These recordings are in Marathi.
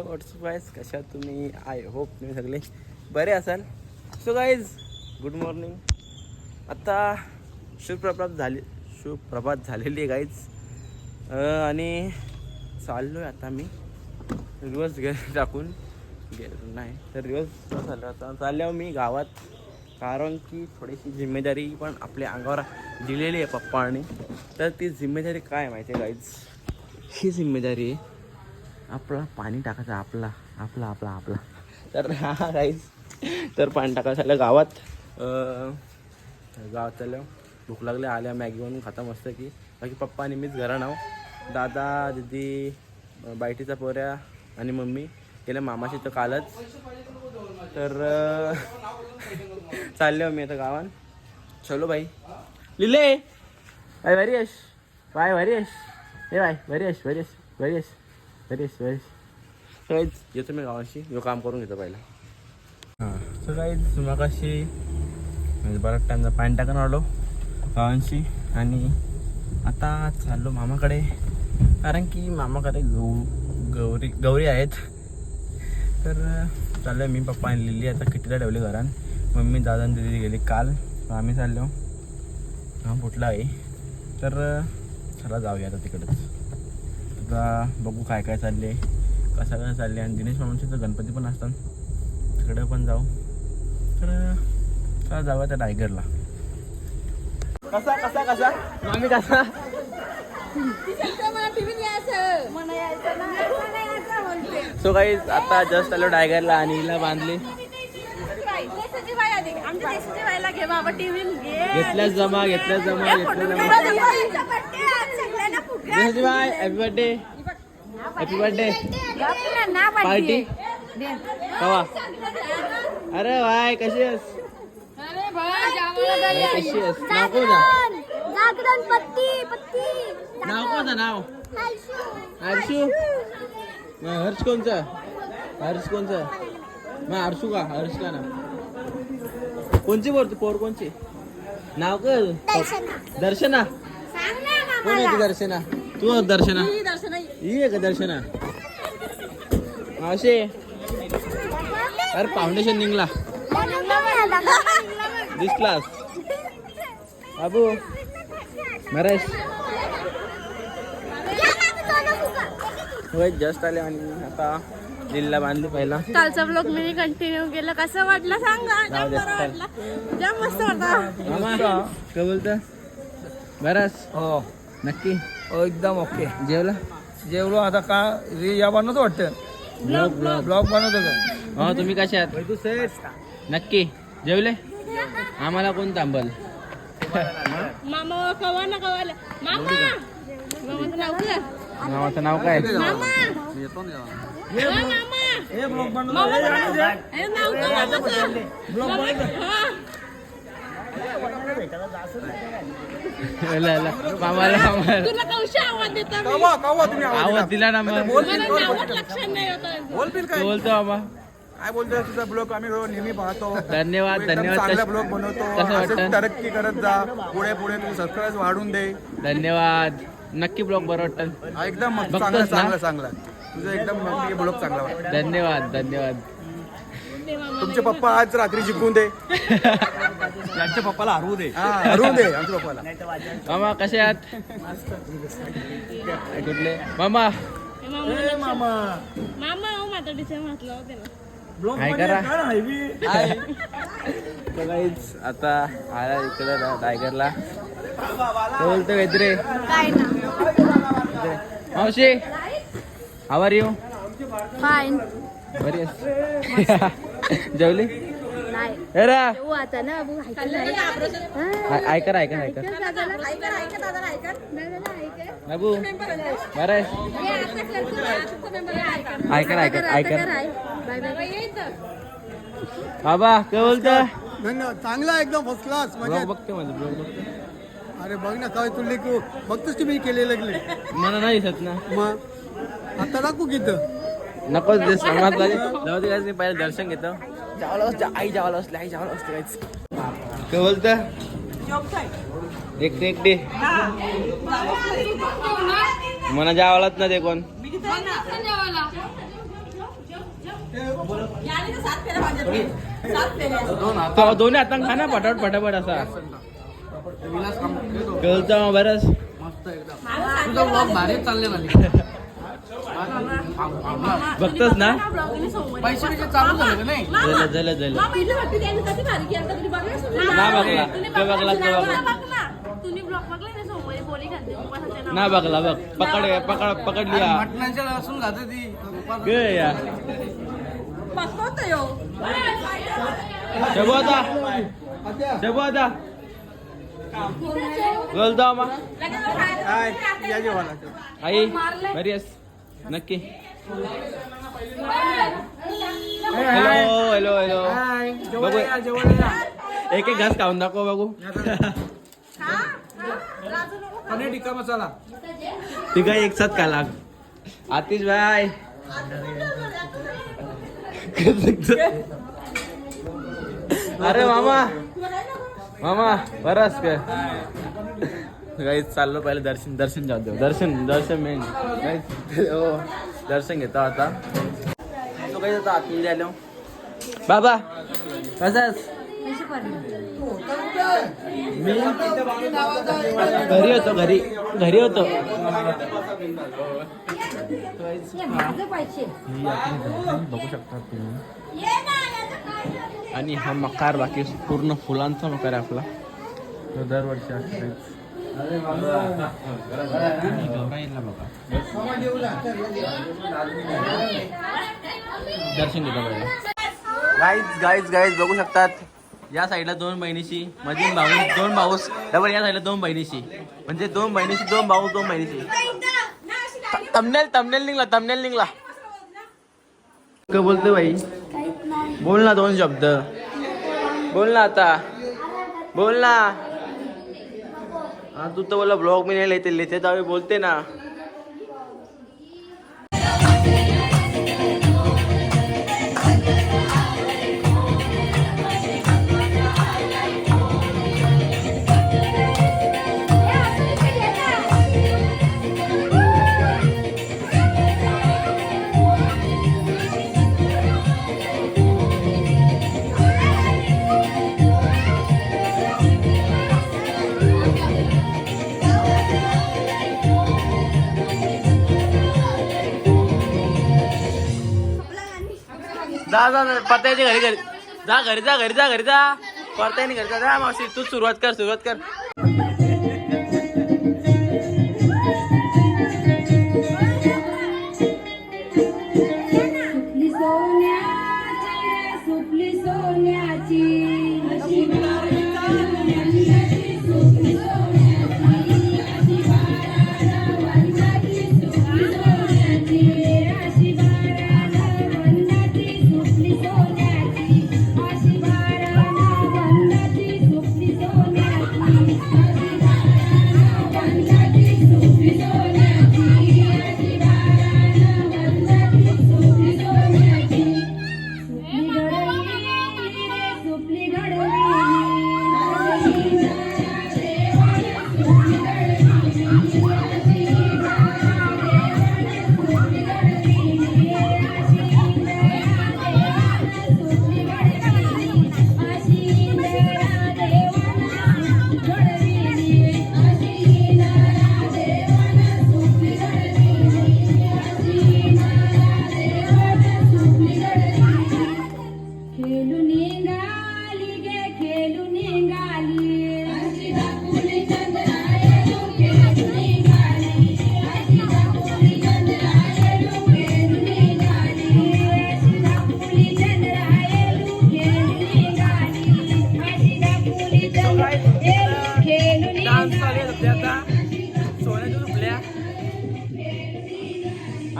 हे व्हॉट्सअप गाईज कशा तुम्ही? आय होप तुम्ही सगळे बरे असाल. सो गाईज गुड मॉर्निंग आत्ता शुभप्रभात झाली शुभप्रभात झालेली आहे गाईज आणि चाललो आहे आता मी. रिवर्स गे टाकून गेलो नाही. तर रिवर्स झालं आता. चालल्यावर मी गावात. कारण की थोडीशी जिम्मेदारी पण आपल्या अंगावर दिलेली आहे पप्पांनी. तर ती जिम्मेदारी काय आहे माहिती आहे गाईज ही जिम्मेदारी आहे आपला पाणी टाकायचं आपला आपला आपला आपला. तर हा गाईज तर पाणी टाकायचं झालं गावात. गावात चाललं भूक लागले आल्या मॅगी बनवून खाता मस्त की. बाकी पप्पा आणि मीच घरा नाव दादा दिदी बायटीचा पोऱ्या आणि मम्मी गेल्या मामाशी तर कालच. तर चालले मी आता गावात. चलो भाई लिले! बाय भारी यश बाय भारी यश हे बाय भारी यश भारी यश तर काहीच येतो मी गावाशी यो काम करून घेतो पहिला हां तर काहीच मगाशी म्हणजे बराच टाइमचा पाणी टाकून आलो गावांशी आणि आता चाललो मामाकडे कारण की मामाकडे गौ गौरी गौरी आहेत तर चाललो मी पप्पा आणि लिहिली आता कितीला ठेवली घरात मम्मी दादा आणि दिदी गेली काल आम्ही चाललो हा फुटला आहे तर चला जाऊया आता तिकडंच आता बघू काय काय चालले कसं काय चालले. आणि दिनेश मामांचे तर गणपती पण असतात. तिकडे पण जाऊ. तर चला जाऊया त्या टायगरला. कसा कसा कसा? मामी कसा? सो काही आता जस्ट आलो टायगरला आणि हिला बांधली. घेतल्याच जमा घेतल्याच जमा घेतल्याच जमा. दिनेशजी bye happy birthday happy birthday party कवा अरे बाय कशी आहेस? अरे, कशी आहेस? नाव कोण जागरण पत्ती पत्ती. नाव कोणतं नाव? हर्षू. मग हर्ष कोणचं? हर्ष कोणचं? मग हर्षू का? हर्ष का ना? कोणची बोलतो पोर कोणची? नाव का दर्शना. सांग ना कोण आहे ती दर्शना? तू आहे दर्शना. ही आहे का दर्शना? मावशी. अरे फाउंडेशन निघला. दिसलास. बाबू. नरेश. होय जस्ट आले आणि आता दिल्लीला बांधली पहिला. कालचा ब्लॉग मी कंटिन्यू केलं. कसं वाटलं सांगा? मस्त वाटलं काय बोलतं बरंच. हो. नक्की. एकदम ओके जेवला? जेवलो आता का रे या बनवतो वाटतं? ब्लॉग ब्लॉग ब्लॉग बनवतो का? हो तुम्ही कशा आहात? नक्की. जेवले? आम्हाला कोण थांबल? मामा कवा ना कवाला मामा! मामाचं नाव काय? मामाचं नाव काय? मामा! हा, ब्लॉग मामाला आम्हाला तुला कौशा आवाज देता मी? कवा कवा तुम्ही आवाज आवाज दिला? दिला ना मग बोल मला बिल, बोल, नावात बोल. लक्षात नाही होतं बोल बिल तो काय? बोलतो मामा. काय बोलतोय? तुझा ब्लॉग आम्ही रोज नेहमी पाहतो. धन्यवाद, तू एकदम धन्यवाद. चांगला ब्लॉग बनवतो. कसं असंच वाटतं? तरक्की करत जा. पुढे पुढे तू सबस्क्राईब वाढून दे. धन्यवाद. नक्की ब्लॉग बरं वाटतं. हा, एकदम मस्त. बघतोस चांगला ना? चांगला चांगला. तुझं एकदम ब्लॉग चांगला वाटतं. धन्यवाद धन्यवाद. तुमचे पप्पा आज रात्री जिंकून दे. त्यांच्या पप्पाला हरवू दे. हा हरवून दे आमच्या पप्पाला. मामा कसे आहात? कुठले? मामा. मामा हो होते ना. करा. तर आता आला इकडे टायगरला तो बोलतो काहीतरी काय ना. मावशी आवर यू फाईन बरी जेवली? नाही. अरे ऐकर ऐकर ऐकर ऐकर बाबू बरं आहे. ऐका ऐका ऐका बाय बाय बाबा काय बोलतो चांगला एकदम फर्स्ट क्लास म्हणजे बघते माझं ब्लॉग बघते अरे बघ ना काय तुला बघतोस तुम्ही केले लागले मला नाही दिसत ना. मग? आता दाखवू घेत नको समाज झाले जाऊ दे मी पहिलं दर्शन घेतो. जावला बसते आई जावला बसले आई जावला बसते काहीच काय बोलत? एकटे एकटे मला जावलाच ना ते कोण? दोन्ही हातान खा ना पटापट पटापट असा. कळतं मग बरंच. बघतोस ना? झालं झालं झालं ना बघला. तो बघला तो बघला. तुम्ही ब्लॉग बघला ना बघला बघ. पकड पकड पकडली. मटणाच्या खाते ती. गे या. शबू आता. शबू आता. या जेवायला आई बरी आहेस? नक्की. हॅलो हॅलो हॅलो बघू एक एक घास खाऊन दाखव बघू. पनीर टिक्का मसाला. ती काय एक साथ खाला आतिश भाई. अरे मामा. मामा बराच काय? गाईज चाललो पहिले दर्शन दर्शन जाऊ देऊ. दर्शन दर्शन मेन हो. दर्शन घेतो आता. तो काही आता आतमध्ये आलो. बाबा कसं मी घरी होतो घरी. घरी होतो. बघू शकता तुम्ही आणि हा मकार बाकी पूर्ण फुलांचा मकार आहे आपला. दरवर्षी असतो दर्शन घेतो गाईज गाईज गाईज बघू शकतात. या साईडला दोन बहिणीशी मधील भाऊ दोन भाऊस. डबल या साईडला दोन बहिणीशी. म्हणजे दोन बहिणीशी दोन भाऊ दोन बहिणीशी. तमनेल तमनेल निघला तमनेल निघला. काय बोलते बाई. बोल ना दोन शब्द. बोल ना आता. बोल ना. हा तू तर बोला ब्लॉग मी नाही लिहिते लिहिते त्यावेळी बोलते ना. जा जा जा, घरी घरी. जा घरी जा घरी जा घरी जा. परतायने घरी जा. जा मावशी तू सुरुवात कर सुरुवात कर.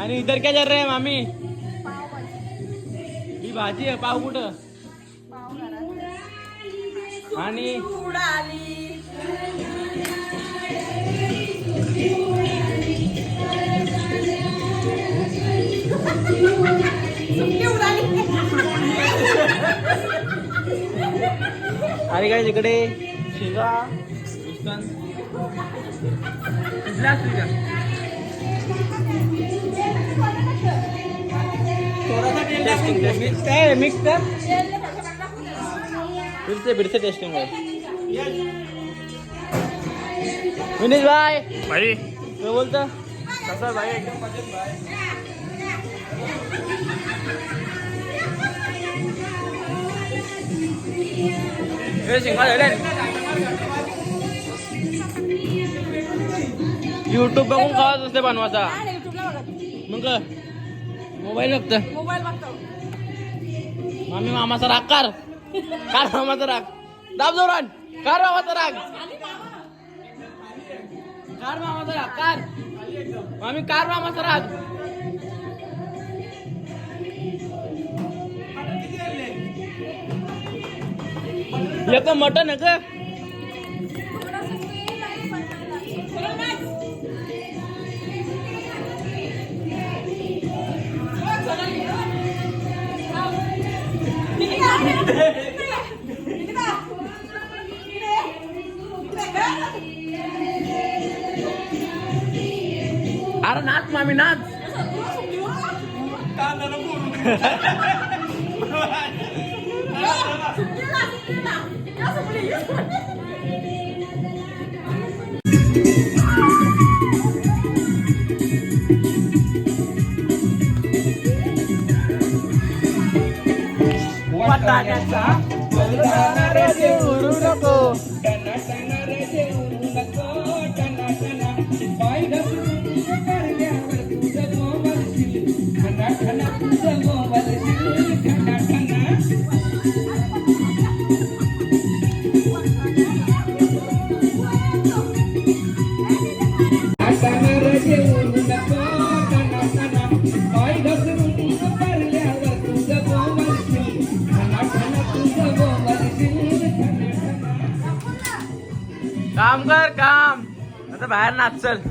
आणि इधर क्या चल रहा है मामी? ही भाजी. आहे पाव कुठं? आणि? आणि काय तिकडे शिगा टेस्टिंग टेस्टिंग मिक्स कर? फिरसे फिरसे टेस्टिंग आहे. विनीश भाई. भाई. काय बोलता? कसं भाई? एकदम मजेत भाई. युट्यूब बघून खावाच असते बघा मग? मोबाईल बघत. मोबाईल बघतो. मामी मामाचा राग कार. कार मामाचा राग. दाब जोरान. कार मामाचा राग. कार मामाचा राग कार. मामी कार मामाचा राग. एक मटन आहे का अरे नाच मामी नाच वाटाण्याचा उरू नको नाच चल.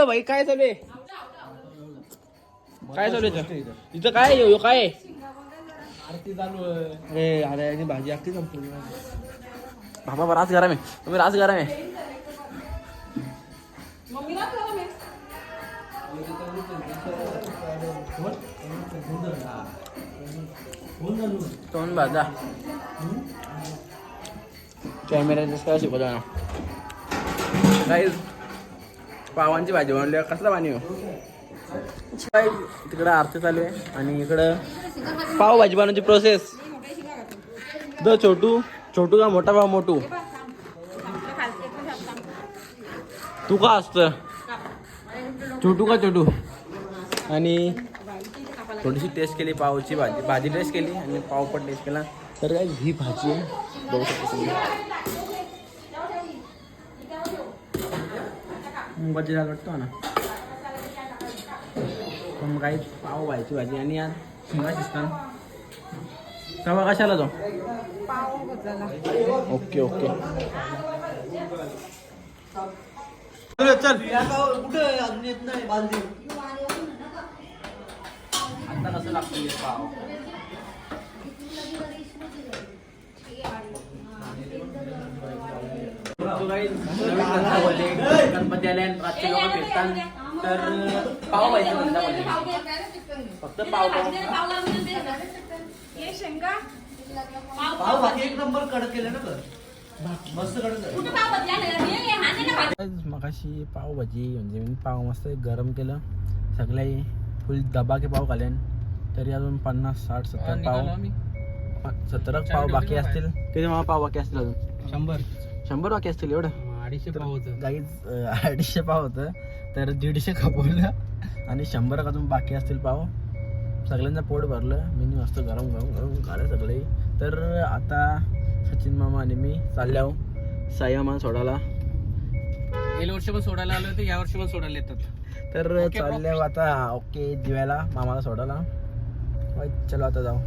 चालू भाई काय चालू आहे? काय चालू आहे? इथं? काय? ह्यो काय आहे? अरे अरे याची भाजी अख्खी संपली बाबा बा, रास गरम आहे. तुम्ही रास गरम आहे. तोंड भाजा. शिकवतो ना काही पावांची भाजी बनवली. कसला पाणी हो? काय तिकडं आरती चालू आहे आणि इकडं पाव भाजी बनवण्याची प्रोसेस द छोटू छोटू का मोठा भाव मोठू? तू का असत? छोटू का छोटू? आणि थोडीशी टेस्ट केली पावची भाजी भाजी टेस्ट केली आणि पाव पण टेस्ट केला. तर काय ही भाजी आहे. बघू शकतो मुगाची डाळ वाटतो ना पण काही पाव व्हायची भाजी आणि यार शिंगा शिजतान तवा कशाला तो ओके ओके चल आता कसं लागतं पाव गणपती आले लोक फिरतात. तर पाव पाहिजे फक्त पाव पाव. पाव भाजी एक नंबर कडक केलं ना मस्त कडक मगाशी पाव भाजी म्हणजे मी पाव मस्त गरम केलं. सगळे फुल दबाके पाव खालेन. तरी अजून पन्नास साठ सत्तर पाव. सत्तर पाव बाकी असतील. किती मला पाव बाकी असतील अजून? शंभर. शंभर बाकी असतील एवढं. अडीचशे पाव होतं. गाईज अडीचशे पाव होतं. तर दीडशे खपवलं आणि शंभर अजून बाकी असतील पाव. सगळ्यांचं पोट भरलं. मी मस्त गरम गरम गरम खाल्लं सगळे. तर आता सचिन मामा आणि मी चालल्या साई मामा सोडायला. गेल्या वर्षी पण सोडायला आलो होते या वर्षी पण सोडायला येतात. तर चालल्या आता. ओके दिव्याला मामाला सोडायला. चलो आता जाऊ.